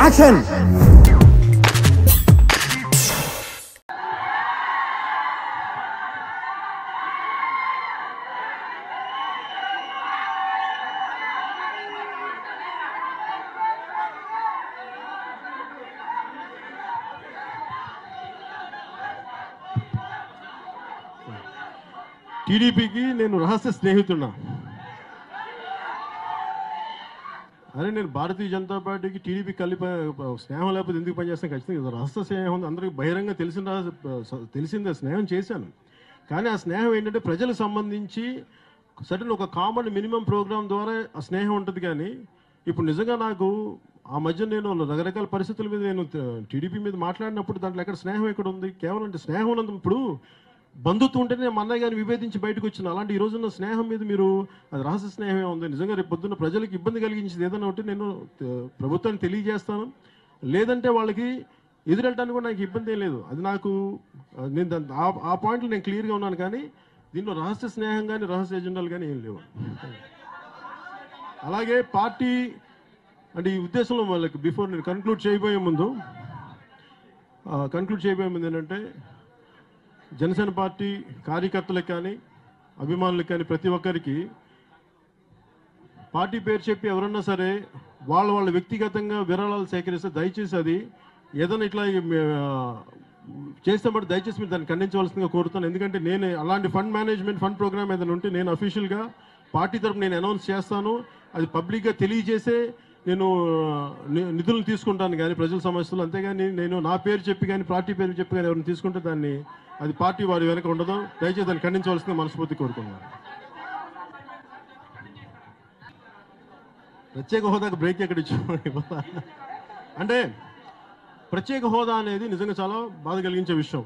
Action టీడీపీకి నేను రహస్య స్నేహితున్నా అదే నేను భారతీయ జనతా పార్టీకి టీడీపీ కలిపి స్నేహం లేకపోతే ఎందుకు పనిచేస్తాను? ఖచ్చితంగా రహస్య స్నేహం ఉంది. అందరికీ బహిరంగ తెలిసిన తెలిసిందే స్నేహం చేశాను. కానీ ఆ స్నేహం ఏంటంటే ప్రజలకు సంబంధించి సటన్ ఒక కామన్ మినిమం ప్రోగ్రామ్ ద్వారా ఆ స్నేహం ఉంటుంది కానీ ఇప్పుడు నిజంగా నాకు ఆ మధ్య నేను రకరకాల పరిస్థితుల మీద నేను టీడీపీ మీద మాట్లాడినప్పుడు దాంట్లో ఎక్కడ స్నేహం ఎక్కడ ఉంది? కేవలం అంటే స్నేహం ఉన్నది ఇప్పుడు బంధుత్వం ఉంటేనే నేను మా అన్నయ్య గారిని విభేదించి బయటకు వచ్చిన అలాంటి ఈ రోజున్న స్నేహం మీద మీరు అది రహస్య స్నేహమే ఉంది. నిజంగా రేపు పొద్దున్న ప్రజలకు ఇబ్బంది కలిగించేది ఏదైనా ఉంటే నేను ప్రభుత్వాన్ని తెలియజేస్తాను. లేదంటే వాళ్ళకి ఎదురెళ్ళడానికి కూడా నాకు ఇబ్బంది ఏం లేదు. అది నాకు నేను దాని ఆ ఆ పాయింట్లో నేను క్లియర్గా ఉన్నాను కానీ దీంట్లో రహస్య స్నేహం కానీ రహస్య ఎజెండాలు కానీ ఏం లేవు. అలాగే పార్టీ అంటే ఈ ఉద్దేశంలో వాళ్ళకి బిఫోర్ నేను కన్క్లూడ్ చేయబోయే ముందు కన్క్లూడ్ చేయబోయే ముందు ఏంటంటే జనసేన పార్టీ కార్యకర్తలకు కానీ అభిమానులకు కానీ ప్రతి ఒక్కరికి పార్టీ పేరు చెప్పి ఎవరన్నా సరే వాళ్ళ వాళ్ళ వ్యక్తిగతంగా విరాళాలు సేకరిస్తే దయచేసి అది ఏదైనా ఇట్లా చేస్తే బట్టి దయచేసి మీరు దాన్ని ఖండించవలసిందిగా కోరుతాను ఎందుకంటే నేను అలాంటి ఫండ్ మేనేజ్మెంట్ ఫండ్ ప్రోగ్రామ్ ఏదైనా ఉంటే నేను అఫీషియల్గా పార్టీ తరపు నేను అనౌన్స్ చేస్తాను. అది పబ్లిక్గా తెలియజేసే నేను నిధులను తీసుకుంటాను కానీ ప్రజల సమస్యలు అంతేగాని నేను నా పేరు చెప్పి కానీ పార్టీ పేరు చెప్పి కానీ ఎవరిని తీసుకుంటే దాన్ని అది పార్టీ వారి వెనక ఉండదు. దయచేసి దాన్ని ఖండించవలసింది మనస్ఫూర్తి కోరుకున్నాను ప్రత్యేక హోదాకు బ్రేక్ ఎక్కడ ఇచ్చాము అంటే ప్రత్యేక హోదా అనేది నిజంగా చాలా బాధ కలిగించే విషయం.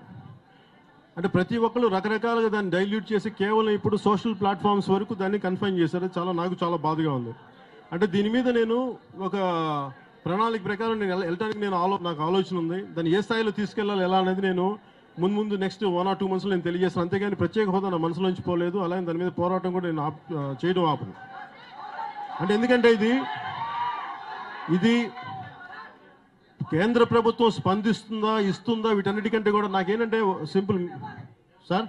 అంటే ప్రతి ఒక్కరు రకరకాలుగా దాన్ని డైల్యూట్ చేసి కేవలం ఇప్పుడు సోషల్ ప్లాట్ఫామ్స్ వరకు దాన్ని కన్ఫైన్ చేశారు. చాలా నాకు చాలా బాధగా ఉంది. అంటే దీని మీద నేను ఒక ప్రణాళిక ప్రకారం నేను వెళ్ళడానికి వెళ్ళటానికి నేను ఆలో నాకు ఆలోచన ఉంది. దాన్ని ఏ స్థాయిలో తీసుకెళ్ళాలి ఎలా అనేది నేను ముందు ముందు నెక్స్ట్ వన్ ఆర్ టూ మంత్స్లో నేను తెలియజేస్తాను. అంతేగాని ప్రత్యేక హోదా నా మనసులోంచి పోలేదు. అలాగే దాని మీద పోరాటం కూడా నేను చేయడం ఆపను. అంటే ఎందుకంటే ఇది ఇది కేంద్ర ప్రభుత్వం స్పందిస్తుందా ఇస్తుందా వీటన్నిటికంటే కూడా నాకేంటంటే సింపుల్ సార్?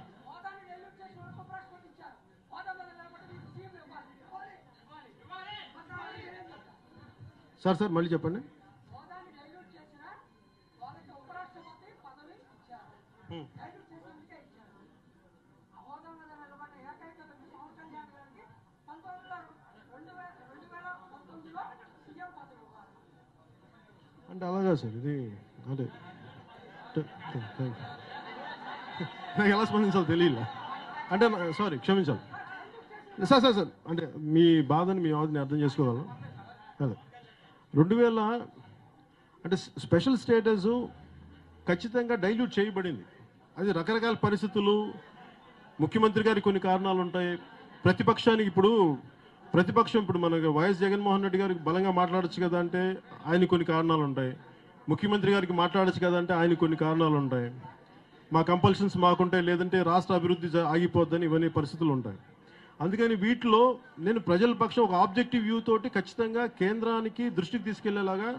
సార్ సార్ మళ్ళీ చెప్పండి. అంటే అలాగా సార్ ఇది యూ. నాకు ఎలా స్పందించాలో తెలియలే. అంటే సారీ క్షమించాలి. సార్ సార్ సార్ అంటే మీ బాధని మీ బాధని అర్థం చేసుకోగలను అదే. రెండు వేల అంటే స్పెషల్ స్టేటస్ ఖచ్చితంగా డైల్యూట్ చేయబడింది. అది రకరకాల పరిస్థితులు ముఖ్యమంత్రి గారికి కొన్ని కారణాలు ఉంటాయి ప్రతిపక్షానికి ఇప్పుడు ప్రతిపక్షం ఇప్పుడు మనకి వైఎస్ జగన్మోహన్ రెడ్డి గారికి బలంగా మాట్లాడచ్చు కదా అంటే ఆయన కొన్ని కారణాలు ఉంటాయి ముఖ్యమంత్రి గారికి మాట్లాడొచ్చు కదా అంటే ఆయన కొన్ని కారణాలు ఉంటాయి మా కంపల్షన్స్ మాకుంటాయి లేదంటే రాష్ట్ర అభివృద్ధి ఆగిపోద్దని ఇవన్నీ పరిస్థితులు ఉంటాయి అందుకని వీటిలో నేను ప్రజల పక్షం ఒక ఆబ్జెక్టివ్ వ్యూ తోటి ఖచ్చితంగా కేంద్రానికి దృష్టికి తీసుకెళ్ళేలాగా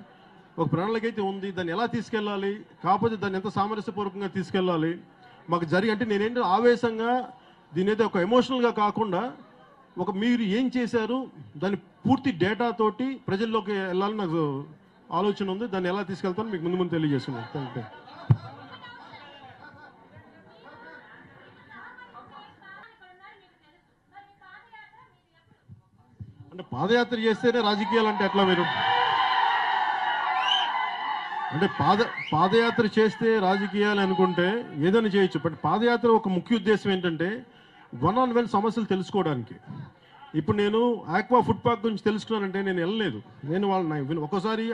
ఒక ప్రణాళిక అయితే ఉంది. దాన్ని ఎలా తీసుకెళ్ళాలి? కాకపోతే దాన్ని ఎంత సామరస్యపూర్వకంగా తీసుకెళ్ళాలి? మాకు జరిగి అంటే నేనేంటి ఆవేశంగా దీని అయితే ఒక ఎమోషనల్గా కాకుండా ఒక మీరు ఏం చేశారు? దాని పూర్తి డేటా తోటి ప్రజల్లోకి వెళ్ళాలని నాకు ఆలోచన ఉంది. దాన్ని ఎలా తీసుకెళ్తాను మీకు ముందు ముందు తెలియజేస్తున్నాను. థ్యాంక్ యూ పాదయాత్ర చేస్తేనే రాజకీయాలు అంటే ఎట్లా మీరు? అంటే పాద పాదయాత్ర చేస్తే రాజకీయాలు అనుకుంటే ఏదైనా చేయొచ్చు. బట్ పాదయాత్ర ఒక ముఖ్య ఉద్దేశం ఏంటంటే వన్ ఆన్ వన్ సమస్యలు తెలుసుకోవడానికి. ఇప్పుడు నేను ఆక్వా ఫుడ్ పార్క్ గురించి తెలుసుకున్నానంటే నేను వెళ్ళలేదు. నేను వాళ్ళని ఒక్కసారి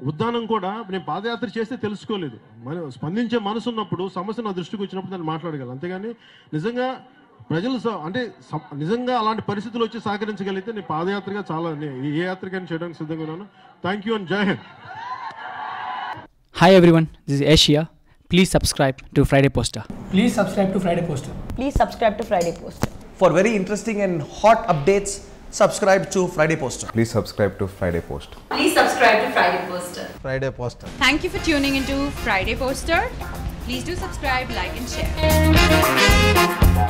ఉద్దానం కూడా నేను పాదయాత్ర చేస్తే తెలుసుకోలేదు. మన స్పందించే మనసు ఉన్నప్పుడు సమస్య నా దృష్టికి వచ్చినప్పుడు దాన్ని మాట్లాడగలను. అంతేగాని నిజంగా ప్రజలు స- అంటే నిజంగా అలాంటి పరిస్థితులు వచ్చి సహకరించగలిగితే నేను పాదయాత్రగా చాలా ఏ యాత్రకైనా చేయడానికి సిద్ధంగా ఉన్నాను thank you and Jai Hind Hi everyone, this is Asia. Please subscribe to Friday Poster. Please subscribe to Friday Poster. Please subscribe to Friday Post. For very interesting and hot updates, subscribe to Friday Poster. Please subscribe to Friday Post. Please subscribe to Friday Poster. Friday Poster. Thank you for tuning into Friday Poster. Please do subscribe, like, and share.